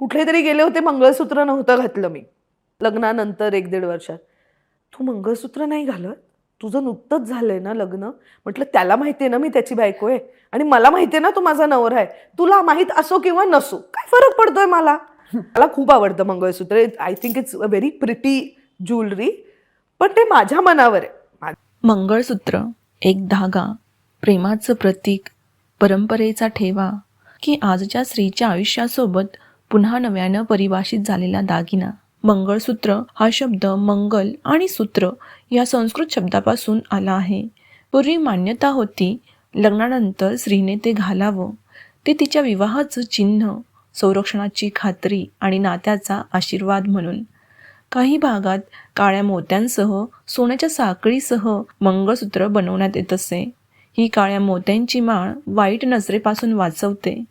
कुठले तरी गेले होते मंगळसूत्र नव्हतं घातलं मी लग्नानंतर एक दीड वर्षात. तू मंगळसूत्र नाही घालत? तुझं नुकतंच झालंय ना लग्न? म्हटलं त्याला माहिती आहे ना मी त्याची बायको आहे. आणि मला माहिती आहे ना तू माझा नवरा आहे. तुला माहीत असो किंवा नसो काय फरक पडतोय मला? मला खूप आवडतं mangalsutra. I think it's a very pretty jewellery पण ते माझ्या मनावर आहे. मंगळसूत्र एक धागा प्रेमाचं प्रतीक परंपरेचा ठेवा की आजच्या स्त्रीच्या आयुष्यासोबत पुन्हा नव्यानं परिभाषित झालेला दागिना. मंगळसूत्र हा शब्द मंगल आणि सूत्र या संस्कृत शब्दापासून आला आहे. पूर्वी मान्यता होती लग्नानंतर स्त्रीने ते घालावं. ते तिच्या विवाहाचं चिन्ह संरक्षणाची खात्री आणि नात्याचा आशीर्वाद म्हणून. काही भागात काळ्या मोत्यांसह सोन्याच्या साखळीसह मंगळसूत्र बनवण्यात येत असे. ही काळ्या मोत्यांची माळ वाईट नजरेपासून वाचवते.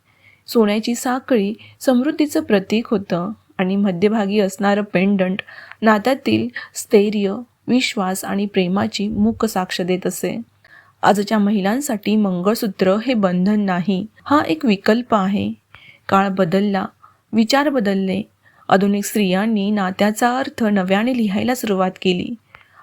सोन्याची साखळी समृद्धीचं प्रतीक होतं आणि मध्यभागी असणारं पेंडंट नात्यातील स्थैर्य विश्वास आणि प्रेमाची मूक साक्ष देत असे. आजच्या महिलांसाठी मंगळसूत्र हे बंधन नाही हा एक विकल्प आहे. काळ बदलला विचार बदलले. आधुनिक स्त्रियांनी नात्याचा अर्थ नव्याने लिहायला सुरुवात केली.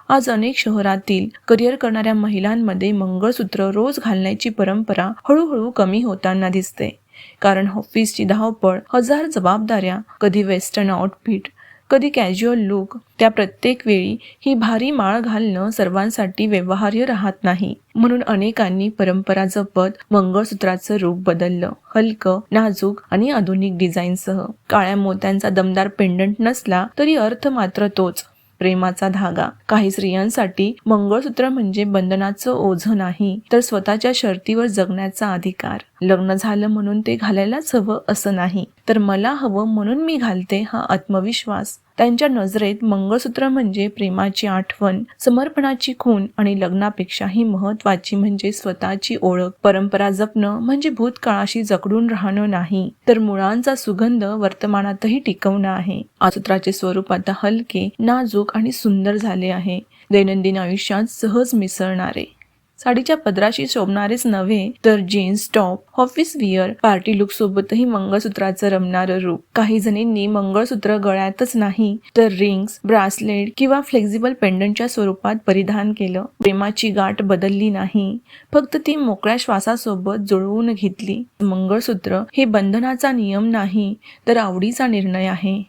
आज अनेक शहरातील करिअर करणाऱ्या महिलांमध्ये मंगळसूत्र रोज घालण्याची परंपरा हळूहळू कमी होताना दिसते. कारण ऑफिसची धावपळ हजार जबाबदाऱ्या कधी वेस्टर्न आउटफिट कधी कॅज्युअल लुक त्या प्रत्येक वेळी ही भारी माळ घालणं सर्वांसाठी व्यवहार्य राहत नाही. म्हणून अनेकांनी परंपरा जपत मंगळसूत्राचं रूप बदललं. हलकं नाजूक आणि आधुनिक डिझाईनसह काळ्या मोत्यांचा दमदार पेंडंट नसला तरी अर्थ मात्र तोच प्रेमाचा धागा. काही स्त्रियांसाठी मंगळसूत्र म्हणजे बंधनाचं ओझं नाही तर स्वतःच्या शर्तीवर जगण्याचा अधिकार. लग्न झालं म्हणून ते घालायलाच हवं असं नाही. तर मला हवं म्हणून मी घालते हा आत्मविश्वास. त्यांच्या नजरेत मंगळसूत्र म्हणजे प्रेमाची आठवण समर्पणाची खून आणि लग्नापेक्षाही महत्वाची म्हणजे स्वतःची ओळख. परंपरा जपणं म्हणजे भूतकाळाशी जकडून राहणं नाही. तर मुळांचा सुगंध वर्तमानातही टिकवणं आहे. आसूत्राचे स्वरूप आता हलके नाजूक आणि सुंदर झाले आहे. दैनंदिन आयुष्यात सहज मिसळणारे. साडीच्या पदराशी शोभणारेच नव्हे तर jeans top office wear party look सोबतही मंगळसूत्राचं रमणारं रूप. काही जणींनी मंगळसूत्र गळ्यातच नाही तर रिंग्स ब्रासलेट किंवा फ्लेक्झिबल पेंडंटच्या स्वरूपात परिधान केलं. प्रेमाची गाठ बदलली नाही. फक्त ती मोकळ्या श्वासासोबत जुळवून घेतली. मंगळसूत्र हे बंधनाचा नियम नाही तर आवडीचा निर्णय आहे.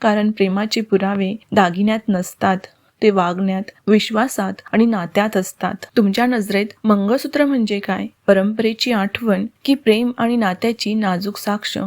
कारण प्रेमाचे पुरावे दागिन्यात नसतात. ते वागण्यात विश्वासात आणि नात्यात असतात. तुमच्या नजरेत मंगळसूत्र म्हणजे काय? परंपरेची आठवण की प्रेम आणि नात्याची नाजूक साक्ष?